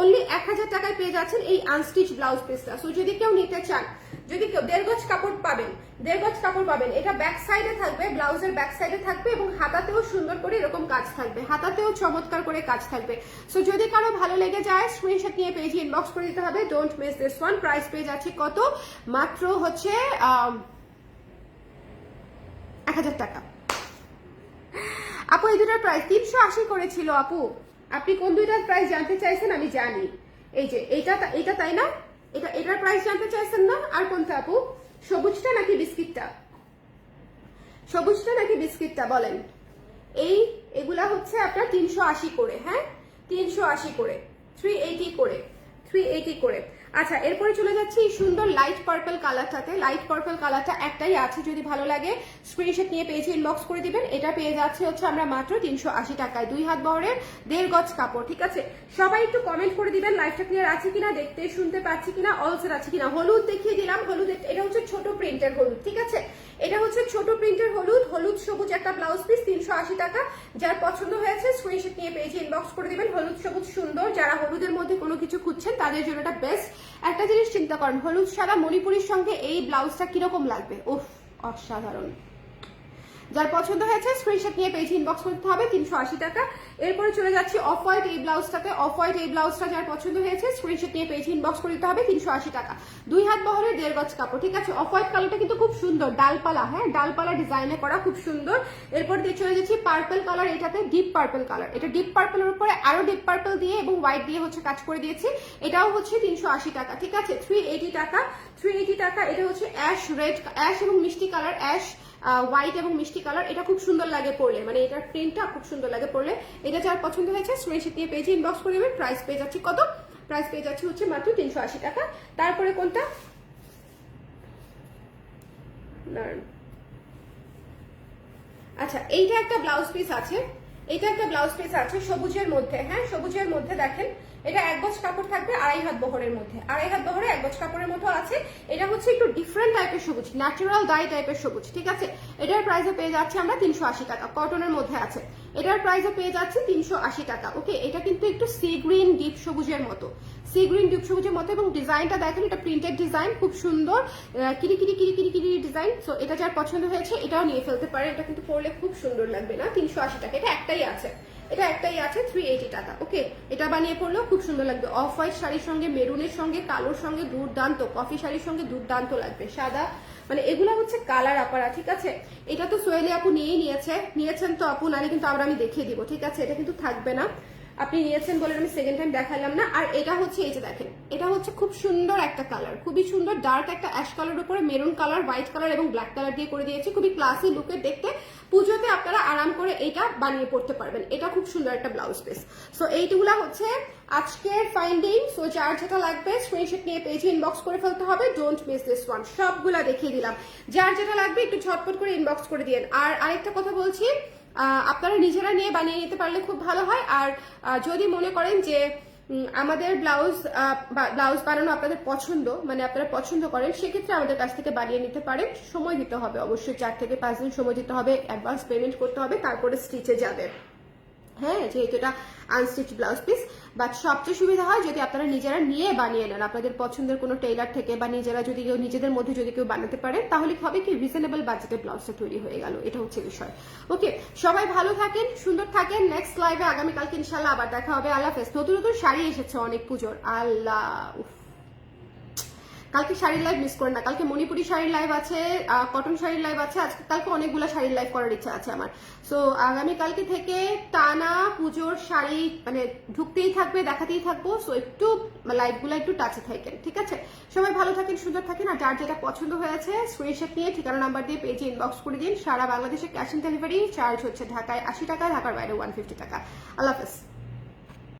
অনলি এক হাজার টাকায় পেয়ে যাচ্ছেন এই আনস্টিচ ব্লাউজ পিসটা সো যদি কেউ নিতে চান যদি কেউ দেড় গজ কাপড় পাবেন, দেড় গজ কাপড় পাবেন, এটা ব্যাক সাইডে থাকবে, ব্লাউজের ব্যাক সাইডে থাকবে এবং হাতাতেও সুন্দর করে এরকম কাজ থাকবে। হাতাতেও চমৎকার করে কাজ থাকবে। সো যদি কারও ভালো লেগে যায় স্ক্রিনশট নিয়ে পেজে ইনবক্স করে দিতে হবে। Don't miss this one price পেয়ে যাচ্ছে কত? মাত্র হচ্ছে এক হাজার টাকা। আপু, এই দুটার প্রাইস তিনশো আশি করেছিল, আপু। আপনি কোন দুইটার প্রাইস জানতে চাইছেন আমি জানি। এই যে, এইটা এইটা তাই না? এটা, এটার প্রাইস জানতে চাইছেন না? আর কোনটা আপু? সবুজটা নাকি বিস্কিটটা? সবুজটা নাকি বিস্কিটটা, বলেন। এই, এগুলা হচ্ছে আপনার তিনশো আশি করে হ্যাঁ? তিনশো আশি করে থ্রি এইটি করে থ্রি এইটি করে। আচ্ছা এরপরে চলে যাচ্ছি সুন্দর লাইট পার্পল কালারটাতে লাইট পার্পল কালারটা একটাই আছে, যদি ভালো লাগে স্ক্রিনশট নিয়ে পেয়েছি ইনবক্স করে দিবেন। এটা পেয়ে যাচ্ছে হচ্ছে আমরা মাত্র তিনশো আশি টাকায়। দুই হাত বহরের দেড় গজ কাপড়, ঠিক আছে? সবাই একটু কমেন্ট করে দিবেন লাইফটা ক্লিয়ার আছে কিনা, দেখতে, শুনতে পাচ্ছি কিনা অলসের আছে কিনা। হলুদ দেখিয়ে দিলাম, হলুদ, এটা হচ্ছে ছোট প্রিন্টের হলুদ, ঠিক আছে? এটা হচ্ছে ছোট প্রিন্টের হলুদ হলুদ সবুজ একটা ব্লাউজ পিস তিনশো আশি টাকা। যার পছন্দ হয়েছে স্ক্রিনশট নিয়ে পেজে ইনবক্স করে দেবেন। হলুদ সবুজ সুন্দর। যারা হলুদের মধ্যে কোনো কিছু খুঁজছেন, তাদের জন্য এটা বেস্ট একটা জিনিস চিন্তা করেন, হলুদ সাদা মণিপুরির সঙ্গে এই ব্লাউজটা কীরকম লাগবে? ওফ অসাধারণ। যার পছন্দ হয়েছে স্ক্রিনশট নিয়ে পেজ ইনবক্স করতে হবে, তিনশো আশি টাকা। এরপরে চলে যাচ্ছি অফ হোয়াইট এই ব্লাউজটাতে অফ হোয়াইট এই ব্লাউজটা যার পছন্দ হয়েছে স্ক্রিনশট নিয়ে পেজ ইনবক্স করে দিতে হবে, তিনশো আশি টাকা। দুই হাত বহরের দেড় গজ কাপড়, ঠিক আছে? অফ হোয়াইট কালারটা কিন্তু খুব সুন্দর, ডালপালা হ্যাঁ? ডালপালা ডিজাইনে করা খুব সুন্দর। এরপর দিয়ে চলে যাচ্ছি পার্পল কালার এটাতে ডিপ পার্পল কালার এটা ডিপ পার্পলের উপরে আরও ডিপ পার্পল দিয়ে এবং হোয়াইট দিয়ে হচ্ছে কাজ করে দিয়েছি। এটাও হচ্ছে তিনশো আশি টাকা, ঠিক আছে? থ্রি এইটি টাকা থ্রি এইটি টাকা, এটা হচ্ছে অ্যাশ রেড অ্যাশ এবং মিষ্টি কালার অ্যাশ হোয়াইট এবং মিষ্টি কালার এটা খুব সুন্দর লাগে পরলে মানে এটার প্রিন্টটা খুব সুন্দর লাগে পরলে এটা যার পছন্দ হয়েছে স্ক্রিনশট দিয়ে পেজে ইনবক্স করে দেবেন প্রাইস পেয়ে যাচ্ছি কত? প্রাইস পেয়ে যাচ্ছে হচ্ছে মাত্র তিনশো আশি টাকা। তারপরে কোনটা? আচ্ছা এইটা একটা ব্লাউজ পিস আছে। এটা একটা ব্লাউজ পিস আছে সবুজের মধ্যে। হ্যাঁ সবুজের মধ্যে দেখেন। এটা এক গজ কাপড় থাকবে আড়াই হাত বহরের মধ্যে। আড়াই হাত বহরে এক গজ কাপড়ের মতো আছে। এটা হচ্ছে একটু ডিফারেন্ট টাইপের সবুজ ন্যাচারাল ডাই টাইপের সবুজ, ঠিক আছে? এটার প্রাইসে পেয়ে যাচ্ছি আমরা তিনশো আশি টাকা। কটনের মধ্যে আছে। এটার প্রাইসে পেয়ে যাচ্ছি তিনশো আশি টাকা। ওকে এটা কিন্তু একটু সি গ্রিন ডিপ সবুজের মতো। সি গ্রিন ডিপ সবুজের মতো এবং ডিজাইনটা দেখেন, এটা প্রিন্টেড ডিজাইন খুব সুন্দর কিরি কিরি কিরি কিরি কিরি ডিজাইন সো এটা যার পছন্দ হয়েছে, এটাও নিয়ে ফেলতে পারে। এটা কিন্তু পরলে খুব সুন্দর লাগবে না? তিনশো আশি টাকা। এটা একটাই আছে। এটা একটাই আছে থ্রি এইটি টাকা। ওকে এটা বানিয়ে পড়লেও খুব সুন্দর লাগবে। অফ হোয়াইট শাড়ির সঙ্গে, মেরুনের সঙ্গে, কালোর সঙ্গে দুর্দান্ত। কফি শাড়ির সঙ্গে দুর্দান্ত লাগবে, সাদা। মানে এগুলো হচ্ছে কালার আপারা, ঠিক আছে? এটা তো সোয়েলি আপু নিয়েই নিয়েছে। নিয়েছেন তো আপু নালে কিন্তু আবার আমি দেখিয়ে দিব, ঠিক আছে? এটা কিন্তু থাকবে না। আপনি নিয়েছেন বলে আমি সেকেন্ড টাইম দেখালাম না। আর এটা হচ্ছে, এই যে দেখেন, এটা হচ্ছে খুব সুন্দর একটা কালার খুবই সুন্দর ডার্ক একটা অ্যাশ কালার উপরে মেরুন কালার হোয়াইট কালার এবং ব্ল্যাক কালার দিয়ে করে দিয়েছি। খুবই ক্লাসি লুকের দেখতে। পুজোতে আপনারা আরাম করে এইটা বানিয়ে পড়তে পারবেন। এটা খুব সুন্দর একটা ব্লাউজ পিস সো এইগুলা হচ্ছে আজকের ফাইন্ডিং সো যার যেটা লাগবে স্ক্রিনশট নিয়ে পেজে ইনবক্স করে ফেলতে হবে। ডোন্ট মিস দিস ওয়ান সবগুলা দেখিয়ে দিলাম। যার যেটা লাগবে, একটু ঝটপট করে ইনবক্স করে দিন আর আরেকটা কথা বলছি আপনারা নিজেরা নিয়ে বানিয়ে নিতে পারলে খুব ভালো হয়। আর যদি মনে করেন যে আমাদের ব্লাউজ ব্লাউজ বানানো আপনাদের পছন্দ মানে আপনারা পছন্দ করেন, সেক্ষেত্রে আমাদের কাছ থেকে বানিয়ে নিতে পারেন। সময় দিতে হবে অবশ্যই, চার থেকে পাঁচ দিন সময় দিতে হবে, অ্যাডভান্স পেমেন্ট করতে হবে, তারপরে স্টিচে যাবে। হ্যাঁ যেহেতু এটা আনস্টিচ ব্লাউজ পিস বাট সবচেয়ে সুবিধা হয় যদি আপনারা নিজেরা নিয়ে বানিয়ে নেন। আপনাদের পছন্দের কোনো টেইলার থেকে বা নিজেরা যদি কেউ, নিজেদের মধ্যে যদি কেউ বানাতে পারে, তাহলে হবে কি রিজনেবল বাজেটে ব্লাউজটা তৈরি হয়ে গেল। এটা হচ্ছে বিষয়। ওকে সবাই ভালো থাকেন, সুন্দর থাকেন। নেক্সট লাইভে আগামীকালকে ইনশাল্লাহ আবার দেখা হবে। আল্লাহ হাফেজ। নতুন নতুন শাড়ি এসেছে অনেক পুজোর। আল্লাহ কালকে শাড়ির লাইভ মিস করেন না। কালকে মণিপুরি শাড়ির লাইভ আছে কটন শাড়ির লাইভ আছে, আজকে কালকে অনেকগুলো শাড়ির লাইভ করার ইচ্ছা আছে আমার। সো আগামী কালকে থেকে টানা পুজোর শাড়ি মানে ঢুকতেই থাকবে, দেখাতেই থাকব। সো একটু লাইভগুলো একটু টাচে থাকেন, ঠিক আছে? সবাই ভালো থাকেন, সুন্দর থাকেন, আর যার যেটা পছন্দ হয়েছে স্ক্রিনশট নিয়ে ঠিকানা নাম্বার দিয়ে পেজে ইনবক্স করে দিন। সারা বাংলাদেশে ক্যাশ অন ডেলিভারি চার্জ হচ্ছে ঢাকায় আশি টাকা, ঢাকার বাইরে ওয়ান ফিফটি টাকা। আল্লাহ হাফেজ।